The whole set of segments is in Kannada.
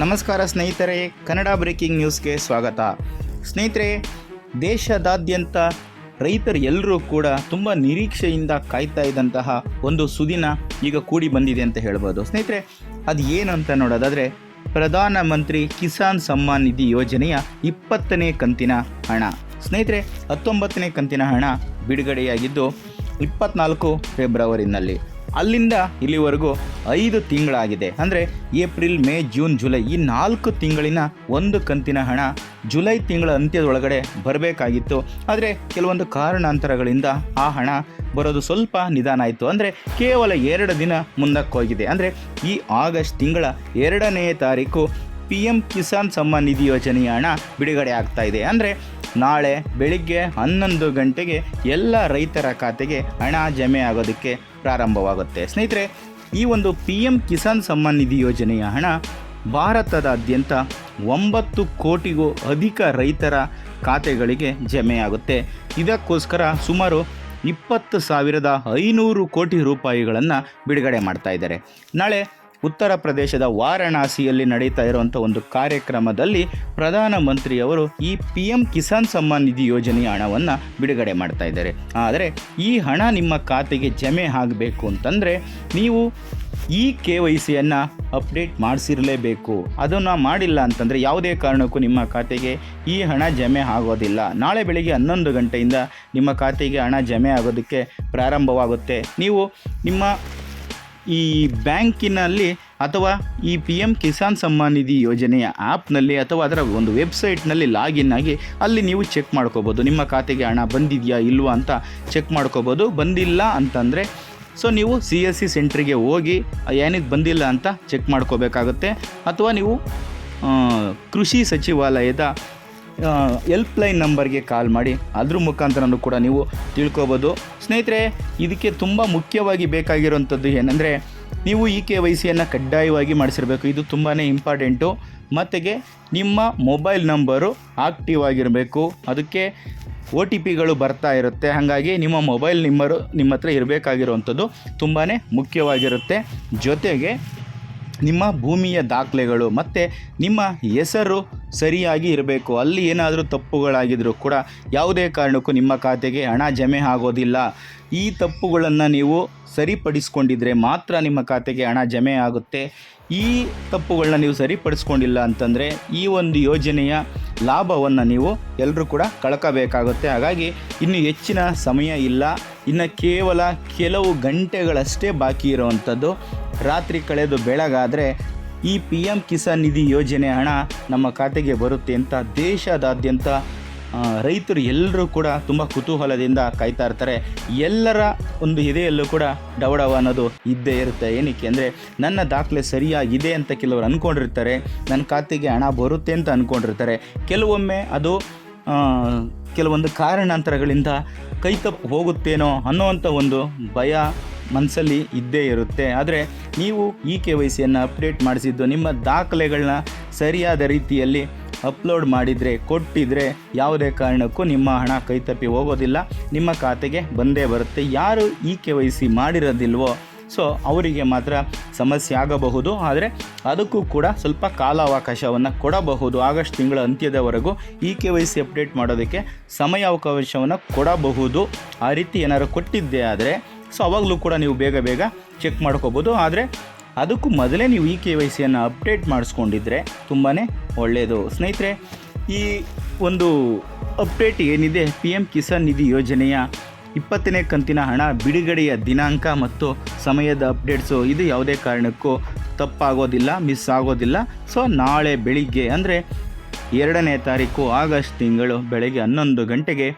ನಮಸ್ಕಾರ ಸ್ನೇಹಿತರೆ, ಕನ್ನಡ ಬ್ರೇಕಿಂಗ್ ನ್ಯೂಸ್ಗೆ ಸ್ವಾಗತ. ಸ್ನೇಹಿತರೆ, ದೇಶದಾದ್ಯಂತ ರೈತರು ಎಲ್ಲರೂ ಕೂಡ ತುಂಬ ನಿರೀಕ್ಷೆಯಿಂದ ಕಾಯ್ತಾ ಇದ್ದಂತಹ ಒಂದು ಸುದಿನ ಈಗ ಕೂಡಿ ಬಂದಿದೆ ಅಂತ ಹೇಳ್ಬೋದು. ಸ್ನೇಹಿತರೆ, ಅದು ಏನು ಅಂತ ನೋಡೋದಾದರೆ, ಪ್ರಧಾನಮಂತ್ರಿ ಕಿಸಾನ್ ಸಮ್ಮಾನ್ ನಿಧಿ ಯೋಜನೆಯ ಇಪ್ಪತ್ತನೇ ಕಂತಿನ ಹಣ. ಸ್ನೇಹಿತರೆ, ಹತ್ತೊಂಬತ್ತನೇ ಕಂತಿನ ಹಣ ಬಿಡುಗಡೆಯಾಗಿದ್ದು ಇಪ್ಪತ್ನಾಲ್ಕು ಫೆಬ್ರವರಿನಲ್ಲಿ. ಅಲ್ಲಿಂದ ಇಲ್ಲಿವರೆಗೂ ಐದು ತಿಂಗಳಾಗಿದೆ. ಅಂದರೆ ಏಪ್ರಿಲ್, ಮೇ, ಜೂನ್, ಜುಲೈ ಈ ನಾಲ್ಕು ತಿಂಗಳಿನ ಒಂದು ಕಂತಿನ ಹಣ ಜುಲೈ ತಿಂಗಳ ಅಂತ್ಯದೊಳಗಡೆ ಬರಬೇಕಾಗಿತ್ತು. ಆದರೆ ಕೆಲವೊಂದು ಕಾರಣಾಂತರಗಳಿಂದ ಆ ಹಣ ಬರೋದು ಸ್ವಲ್ಪ ನಿಧಾನ ಆಯಿತು. ಅಂದರೆ ಕೇವಲ ಎರಡು ದಿನ ಮುಂದಕ್ಕೆ ಹೋಗಿದೆ ಅಂದರೆ ಈ ಆಗಸ್ಟ್ ತಿಂಗಳ ಎರಡನೇ ತಾರೀಕು ಪಿ ಎಂ ಕಿಸಾನ್ ಸಮ್ಮಾನ್ ನಿಧಿ ಯೋಜನೆಯ ಹಣ ಬಿಡುಗಡೆ ಆಗ್ತಾ ಇದೆ. ಅಂದರೆ ನಾಳೆ ಬೆಳಿಗ್ಗೆ ಹನ್ನೊಂದು ಗಂಟೆಗೆ ಎಲ್ಲ ರೈತರ ಖಾತೆಗೆ ಹಣ ಜಮೆ ಆಗೋದಕ್ಕೆ ಪ್ರಾರಂಭವಾಗುತ್ತೆ. ಸ್ನೇಹಿತರೆ, ಈ ಒಂದು ಪಿ ಎಂ ಕಿಸಾನ್ ಸಮ್ಮಾನ್ ನಿಧಿ ಯೋಜನೆಯ ಹಣ ಭಾರತದಾದ್ಯಂತ ಒಂಬತ್ತು ಕೋಟಿಗೂ ಅಧಿಕ ರೈತರ ಖಾತೆಗಳಿಗೆ ಜಮೆಯಾಗುತ್ತೆ ಇದಕ್ಕೋಸ್ಕರ ಸುಮಾರು ಇಪ್ಪತ್ತು ಸಾವಿರದ ಐನೂರು ಕೋಟಿ ರೂಪಾಯಿಗಳನ್ನು ಬಿಡುಗಡೆ ಮಾಡ್ತಾ ಇದ್ದಾರೆ. ನಾಳೆ ಉತ್ತರ ಪ್ರದೇಶದ ವಾರಣಾಸಿಯಲ್ಲಿ ನಡೀತಾ ಇರುವಂಥ ಒಂದು ಕಾರ್ಯಕ್ರಮದಲ್ಲಿ ಪ್ರಧಾನಮಂತ್ರಿಯವರು ಈ ಪಿ ಎಂ ಕಿಸಾನ್ ಸಮ್ಮಾನ್ ನಿಧಿ ಯೋಜನೆಯ ಹಣವನ್ನು ಬಿಡುಗಡೆ ಮಾಡ್ತಾ ಇದ್ದಾರೆ. ಆದರೆ ಈ ಹಣ ನಿಮ್ಮ ಖಾತೆಗೆ ಜಮೆ ಆಗಬೇಕು ಅಂತಂದರೆ ನೀವು ಈ ಕೆ ವೈ ಸಿಯನ್ನು ಅಪ್ಡೇಟ್ ಮಾಡಿಸಿರಲೇಬೇಕು. ಅದನ್ನು ಮಾಡಿಲ್ಲ ಅಂತಂದರೆ ಯಾವುದೇ ಕಾರಣಕ್ಕೂ ನಿಮ್ಮ ಖಾತೆಗೆ ಈ ಹಣ ಜಮೆ ಆಗೋದಿಲ್ಲ. ನಾಳೆ ಬೆಳಿಗ್ಗೆ ಹನ್ನೊಂದು ಗಂಟೆಯಿಂದ ನಿಮ್ಮ ಖಾತೆಗೆ ಹಣ ಜಮೆ ಆಗೋದಕ್ಕೆ ಪ್ರಾರಂಭವಾಗುತ್ತೆ. ನೀವು ನಿಮ್ಮ ಈ ಬ್ಯಾಂಕಿನಲ್ಲಿ ಅಥವಾ ಈ ಪಿ ಎಂ ಕಿಸಾನ್ ಸಮ್ಮಾನ್ ನಿಧಿ ಯೋಜನೆಯ ಆ್ಯಪ್ನಲ್ಲಿ ಅಥವಾ ಅದರ ಒಂದು ವೆಬ್ಸೈಟ್ನಲ್ಲಿ ಲಾಗಿನ್ ಆಗಿ ಅಲ್ಲಿ ನೀವು ಚೆಕ್ ಮಾಡ್ಕೋಬೋದು. ನಿಮ್ಮ ಖಾತೆಗೆ ಹಣ ಬಂದಿದೆಯಾ ಇಲ್ವಾ ಅಂತ ಚೆಕ್ ಮಾಡ್ಕೋಬೋದು. ಬಂದಿಲ್ಲ ಅಂತಂದರೆ ಸೊ ನೀವು ಸಿ ಎಸ್ ಸಿ ಸೆಂಟ್ರಿಗೆ ಹೋಗಿ ಏನಕ್ಕೆ ಬಂದಿಲ್ಲ ಅಂತ ಚೆಕ್ ಮಾಡ್ಕೋಬೇಕಾಗುತ್ತೆ. ಅಥವಾ ನೀವು ಕೃಷಿ ಸಚಿವಾಲಯದ ಎಲ್ಪ್ಲೈನ್ ನಂಬರ್ಗೆ ಕಾಲ್ ಮಾಡಿ. ಅದ್ರ ಮುಖಾಂತರನೂ ಕೂಡ ನೀವು ತಿಳ್ಕೊಬೋದು. ಸ್ನೇಹಿತರೆ, ಇದಕ್ಕೆ ತುಂಬ ಮುಖ್ಯವಾಗಿ ಬೇಕಾಗಿರುವಂಥದ್ದು ಏನಂದರೆ, ನೀವು ಈ ಕೆ ವೈ ಸಿಯನ್ನು ಕಡ್ಡಾಯವಾಗಿ ಮಾಡಿಸಿರಬೇಕು. ಇದು ತುಂಬಾ ಇಂಪಾರ್ಟೆಂಟು ಮತ್ತೆಗೆ ನಿಮ್ಮ ಮೊಬೈಲ್ ನಂಬರು ಆಕ್ಟಿವ್ ಆಗಿರಬೇಕು. ಅದಕ್ಕೆ ಒ ಟಿ ಪಿಗಳು ಬರ್ತಾ ಇರುತ್ತೆ. ಹಾಗಾಗಿ ನಿಮ್ಮ ಮೊಬೈಲ್ ನಂಬರು ನಿಮ್ಮ ಹತ್ರ ಇರಬೇಕಾಗಿರುವಂಥದ್ದು ತುಂಬಾ ಮುಖ್ಯವಾಗಿರುತ್ತೆ. ಜೊತೆಗೆ ನಿಮ್ಮ ಭೂಮಿಯ ದಾಖಲೆಗಳು, ಮತ್ತು ನಿಮ್ಮ ಹೆಸರು ಸರಿಯಾಗಿ ಇರಬೇಕು. ಅಲ್ಲಿ ಏನಾದರೂ ತಪ್ಪುಗಳಾಗಿದ್ದರೂ ಕೂಡ ಯಾವುದೇ ಕಾರಣಕ್ಕೂ ನಿಮ್ಮ ಖಾತೆಗೆ ಹಣ ಜಮೆ ಆಗೋದಿಲ್ಲ. ಈ ತಪ್ಪುಗಳನ್ನು ನೀವು ಸರಿಪಡಿಸ್ಕೊಂಡಿದ್ರೆ ಮಾತ್ರ ನಿಮ್ಮ ಖಾತೆಗೆ ಹಣ ಜಮೆ ಆಗುತ್ತೆ. ಈ ತಪ್ಪುಗಳನ್ನ ನೀವು ಸರಿಪಡಿಸ್ಕೊಂಡಿಲ್ಲ ಅಂತಂದರೆ ಈ ಒಂದು ಯೋಜನೆಯ ಲಾಭವನ್ನು ನೀವು ಎಲ್ಲರೂ ಕೂಡ ಕಳ್ಕೋಬೇಕಾಗುತ್ತೆ. ಹಾಗಾಗಿ ಇನ್ನು ಹೆಚ್ಚಿನ ಸಮಯ ಇಲ್ಲ. ಇನ್ನು ಕೇವಲ ಕೆಲವು ಗಂಟೆಗಳಷ್ಟೇ ಬಾಕಿ ಇರುವಂಥದ್ದು. ರಾತ್ರಿ ಕಳೆದು ಬೆಳಗಾದರೆ ಈ ಪಿ ಎಂ ಕಿಸಾನ್ ನಿಧಿ ಯೋಜನೆ ಹಣ ನಮ್ಮ ಖಾತೆಗೆ ಬರುತ್ತೆ ಅಂತ ದೇಶದಾದ್ಯಂತ ರೈತರು ಎಲ್ಲರೂ ಕೂಡ ತುಂಬ ಕುತೂಹಲದಿಂದ ಕಾಯ್ತಾ ಇರ್ತಾರೆ. ಎಲ್ಲರ ಒಂದು ಎದೆಯಲ್ಲೂ ಕೂಡ ಡವಡವ ಅನ್ನೋದು ಇದ್ದೇ ಇರುತ್ತೆ. ಏನಕ್ಕೆ ಅಂದರೆ, ನನ್ನ ದಾಖಲೆ ಸರಿಯಾಗಿದೆ ಅಂತ ಕೆಲವರು ಅಂದ್ಕೊಂಡಿರ್ತಾರೆ ನನ್ನ ಖಾತೆಗೆ ಹಣ ಬರುತ್ತೆ ಅಂತ ಅಂದ್ಕೊಂಡಿರ್ತಾರೆ ಕೆಲವೊಮ್ಮೆ ಅದು ಕೆಲವೊಂದು ಕಾರಣಾಂತರಗಳಿಂದ ಕೈ ತಪ್ಪು ಹೋಗುತ್ತೇನೋ ಅನ್ನೋವಂಥ ಒಂದು ಭಯ ಮನಸ್ಸಲ್ಲಿ ಇದ್ದೇ ಇರುತ್ತೆ. ಆದರೆ ನೀವು ಈ ಕೆ ವೈ ಸಿಯನ್ನು ಅಪ್ಡೇಟ್ ಮಾಡಿಸಿದ್ದು ನಿಮ್ಮ ದಾಖಲೆಗಳನ್ನ ಸರಿಯಾದ ರೀತಿಯಲ್ಲಿ ಅಪ್ಲೋಡ್ ಮಾಡಿದರೆ, ಕೊಟ್ಟಿದ್ರೆ ಯಾವುದೇ ಕಾರಣಕ್ಕೂ ನಿಮ್ಮ ಹಣ ಕೈತಪ್ಪಿ ಹೋಗೋದಿಲ್ಲ. ನಿಮ್ಮ ಖಾತೆಗೆ ಬಂದೇ ಬರುತ್ತೆ. ಯಾರು ಈ ಕೆ ವೈ ಸಿ ಮಾಡಿರೋದಿಲ್ವೋ, ಸೊ ಅವರಿಗೆ ಮಾತ್ರ ಸಮಸ್ಯೆ ಆಗಬಹುದು. ಆದರೆ ಅದಕ್ಕೂ ಕೂಡ ಸ್ವಲ್ಪ ಕಾಲಾವಕಾಶವನ್ನು ಕೊಡಬಹುದು. ಆಗಸ್ಟ್ ತಿಂಗಳ ಅಂತ್ಯದವರೆಗೂ ಈ ಕೆ ವೈ ಸಿ ಅಪ್ಡೇಟ್ ಮಾಡೋದಕ್ಕೆ ಸಮಯಾವಕಾಶವನ್ನು ಕೊಡಬಹುದು. ಆ ರೀತಿ ಏನಾದರೂ ಕೊಟ್ಟಿದ್ದೆ ಆದರೆ ಸೊ ಅವಾಗಲೂ ಕೂಡ ನೀವು ಬೇಗ ಬೇಗ ಚೆಕ್ ಮಾಡ್ಕೋಬೋದು. ಆದರೆ ಅದಕ್ಕೂ ಮೊದಲೇ ನೀವು ಈ ಕೆ ವೈ ಸಿಯನ್ನು ಅಪ್ಡೇಟ್ ಮಾಡಿಸ್ಕೊಂಡಿದ್ರೆ ತುಂಬಾ ಒಳ್ಳೆಯದು ಸ್ನೇಹಿತರೆ, ಈ ಒಂದು ಅಪ್ಡೇಟ್ ಏನಿದೆ? ಪಿ ಎಂ ಕಿಸಾನ್ ನಿಧಿ ಯೋಜನೆಯ ಇಪ್ಪತ್ತನೇ ಕಂತಿನ ಹಣ ಬಿಡುಗಡೆಯ ದಿನಾಂಕ ಮತ್ತು ಸಮಯದ ಅಪ್ಡೇಟ್ಸು ಇದು ಯಾವುದೇ ಕಾರಣಕ್ಕೂ ತಪ್ಪಾಗೋದಿಲ್ಲ ಮಿಸ್ ಆಗೋದಿಲ್ಲ. ಸೊ ನಾಳೆ ಬೆಳಿಗ್ಗೆ, ಅಂದರೆ ಎರಡನೇ ತಾರೀಕು ಆಗಸ್ಟ್ ತಿಂಗಳು, ಬೆಳಗ್ಗೆ ಹನ್ನೊಂದು ಗಂಟೆಗೆ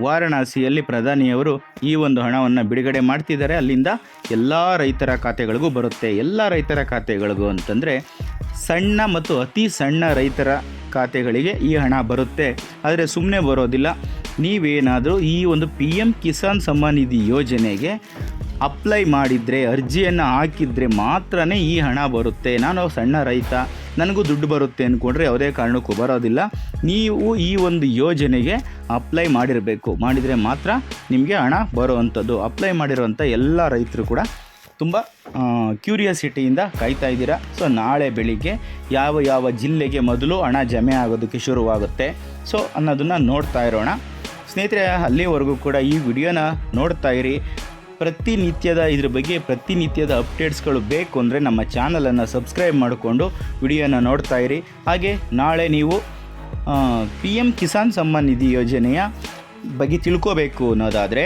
ವಾರಣಾಸಿಯಲ್ಲಿ ಪ್ರಧಾನಿಯವರು ಈ ಒಂದು ಹಣವನ್ನು ಬಿಡುಗಡೆ ಮಾಡ್ತಿದ್ದಾರೆ. ಅಲ್ಲಿಂದ ಎಲ್ಲ ರೈತರ ಖಾತೆಗಳಿಗೂ ಬರುತ್ತೆ. ಎಲ್ಲ ರೈತರ ಖಾತೆಗಳಿಗೂ ಅಂತಂದರೆ ಸಣ್ಣ ಮತ್ತು ಅತಿ ಸಣ್ಣ ರೈತರ ಖಾತೆಗಳಿಗೆ ಈ ಹಣ ಬರುತ್ತೆ. ಆದರೆ ಸುಮ್ಮನೆ ಬರೋದಿಲ್ಲ. ನೀವೇನಾದರೂ ಈ ಒಂದು ಪಿ ಎಂ ಕಿಸಾನ್ ಸಮ್ಮಾನ್ ನಿಧಿ ಯೋಜನೆಗೆ ಅಪ್ಲೈ ಮಾಡಿದರೆ, ಅರ್ಜಿಯನ್ನು ಹಾಕಿದರೆ ಮಾತ್ರ ಈ ಹಣ ಬರುತ್ತೆ. ನಾನು ಸಣ್ಣ ರೈತ ನನಗೂ ದುಡ್ಡು ಬರುತ್ತೆ ಅಂದ್ಕೊಂಡ್ರೆ ಯಾವುದೇ ಕಾರಣಕ್ಕೂ ಬರೋದಿಲ್ಲ. ನೀವು ಈ ಒಂದು ಯೋಜನೆಗೆ ಅಪ್ಲೈ ಮಾಡಿರಬೇಕು. ಮಾಡಿದರೆ ಮಾತ್ರ ನಿಮಗೆ ಹಣ ಬರುವಂಥದ್ದು. ಅಪ್ಲೈ ಮಾಡಿರುವಂಥ ಎಲ್ಲ ರೈತರು ಕೂಡ ತುಂಬ ಕ್ಯೂರಿಯಾಸಿಟಿಯಿಂದ ಕಾಯ್ತಾ ಇದ್ದೀರಾ? ಸೊ ನಾಳೆ ಬೆಳಿಗ್ಗೆ ಯಾವ ಯಾವ ಜಿಲ್ಲೆಗೆ ಮೊದಲು ಹಣ ಜಮೆ ಆಗೋದಕ್ಕೆ ಶುರುವಾಗುತ್ತೆ? ಸೊ ಅನ್ನೋದನ್ನು ನೋಡ್ತಾ ಇರೋಣ. ಸ್ನೇಹಿತರೆ, ಅಲ್ಲಿವರೆಗೂ ಕೂಡ ಈ ವಿಡಿಯೋನ ನೋಡ್ತಾ ಇರಿ. ಪ್ರತಿನಿತ್ಯದ ಇದ್ರ ಬಗ್ಗೆ ಪ್ರತಿನಿತ್ಯದ ಅಪ್ಡೇಟ್ಸ್ಗಳು ಬೇಕು ಅಂದರೆ ನಮ್ಮ ಚಾನಲನ್ನು ಸಬ್ಸ್ಕ್ರೈಬ್ ಮಾಡಿಕೊಂಡು ವಿಡಿಯೋನ ನೋಡ್ತಾ ಇರಿ. ಹಾಗೆ ನಾಳೆ ನೀವು ಪಿ ಎಂ ಕಿಸಾನ್ ಸಮ್ಮಾನ್ ನಿಧಿ ಯೋಜನೆಯ ಬಗ್ಗೆ ತಿಳ್ಕೋಬೇಕು ಅನ್ನೋದಾದರೆ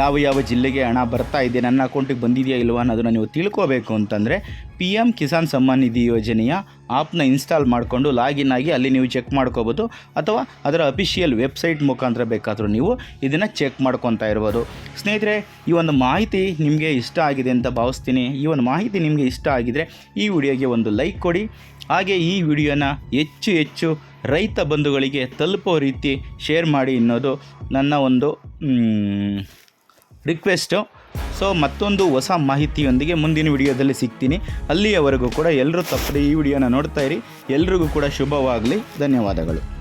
ಯಾವ ಯಾವ ಜಿಲ್ಲೆಗೆ ಹಣ ಬರ್ತಾ ಇದೆ, ನನ್ನ ಅಕೌಂಟಿಗೆ ಬಂದಿದೆಯಾ ಇಲ್ವಾ ಅನ್ನೋದನ್ನು ನೀವು ತಿಳ್ಕೋಬೇಕು ಅಂತಂದರೆ ಪಿ ಎಂ ಕಿಸಾನ್ ಸಮ್ಮಾನ್ ನಿಧಿ ಯೋಜನೆಯ ಆ್ಯಪ್ನ ಇನ್ಸ್ಟಾಲ್ ಮಾಡಿಕೊಂಡು ಲಾಗಿನ್ ಆಗಿ ಅಲ್ಲಿ ನೀವು ಚೆಕ್ ಮಾಡ್ಕೋಬೋದು. ಅಥವಾ ಅದರ ಅಫಿಷಿಯಲ್ ವೆಬ್ಸೈಟ್ ಮುಖಾಂತರ ಬೇಕಾದರೂ ನೀವು ಇದನ್ನು ಚೆಕ್ ಮಾಡ್ಕೊತಾ ಇರ್ಬೋದು. ಸ್ನೇಹಿತರೆ, ಈ ಒಂದು ಮಾಹಿತಿ ನಿಮಗೆ ಇಷ್ಟ ಆಗಿದೆ ಅಂತ ಭಾವಿಸ್ತೀನಿ. ಈ ಒಂದು ಮಾಹಿತಿ ನಿಮಗೆ ಇಷ್ಟ ಆಗಿದರೆ ಈ ವಿಡಿಯೋಗೆ ಒಂದು ಲೈಕ್ ಕೊಡಿ. ಹಾಗೆ ಈ ವಿಡಿಯೋನ ಹೆಚ್ಚು ಹೆಚ್ಚು ರೈತ ಬಂಧುಗಳಿಗೆ ತಲುಪೋ ರೀತಿ ಶೇರ್ ಮಾಡಿ ಅನ್ನೋದು ನನ್ನ ಒಂದು ರಿಕ್ವೆಸ್ಟು ಸೊ ಮತ್ತೊಂದು ಹೊಸ ಮಾಹಿತಿಯೊಂದಿಗೆ ಮುಂದಿನ ವಿಡಿಯೋದಲ್ಲಿ ಸಿಗ್ತೀನಿ. ಅಲ್ಲಿಯವರೆಗೂ ಕೂಡ ಎಲ್ಲರೂ ತಪ್ಪದೆ ಈ ವಿಡಿಯೋನ ನೋಡ್ತಾ ಇರಿ. ಎಲ್ರಿಗೂ ಕೂಡ ಶುಭವಾಗಲಿ. ಧನ್ಯವಾದಗಳು.